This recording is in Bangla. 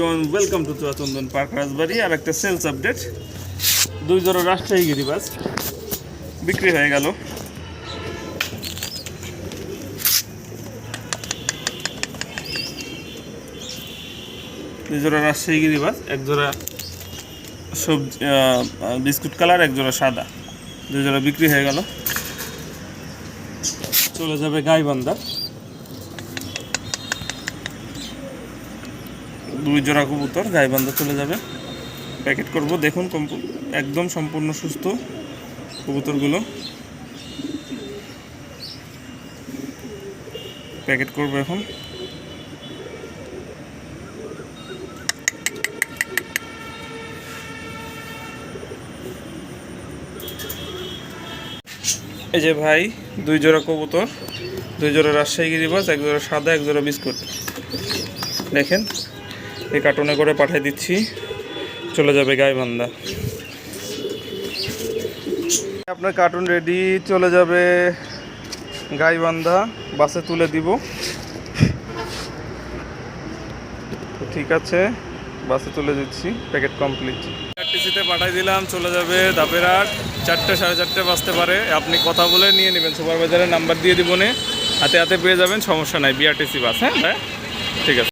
Welcome to Chandan park Rajbari আর একটা সেলস আপডেট দুই জোড়া রাজশাহী বিক্রি হয়ে গেল। দুই জোড়া রাজশাহী গিরিবাস এক জোড়া সবজি বিস্কুট কালার, এক জোড়া সাদা। দুই জোড়া বিক্রি হয়ে গেল। চলে যাবে গাইবান্ধা। দুই জোড়া কবুতর, গাইবান্ধা চলে যাবে। প্যাকেট করব, দেখুন একদম সম্পূর্ণ সুস্থ কবুতরগুলো। প্যাকেট করব এখন। এই যে ভাই, দুই জোড়া কবুতর, দুই জোড়া রাজশাহী গিরিবাস এক জোড়া সাদা, এক জোড়া বিস্কুট। দেখেন এই কার্টুনে করে পাঠিয়ে দিচ্ছি। চলে যাবে গাইবান্ধা। আপনার কার্টুন রেডি, চলে যাবে গাইবান্ধা। বাসে তুলে দিব। তো ঠিক আছে, বাসে তুলে দিচ্ছি, প্যাকেট কমপ্লিট। আরটিসিতে পাঠিয়ে দিলাম, চলে যাবে দাপেরহাট চারটে, সাড়ে চারটে বাজতে পারে। আপনি কথা বলে নিয়ে নেবেন, সুপারভাইজারের নাম্বার দিয়ে দিব নে। হাতে হাতে পেয়ে যাবেন, সমস্যা নাই, বিআরটিসি বাস হ্যাঁ? ঠিক আছে।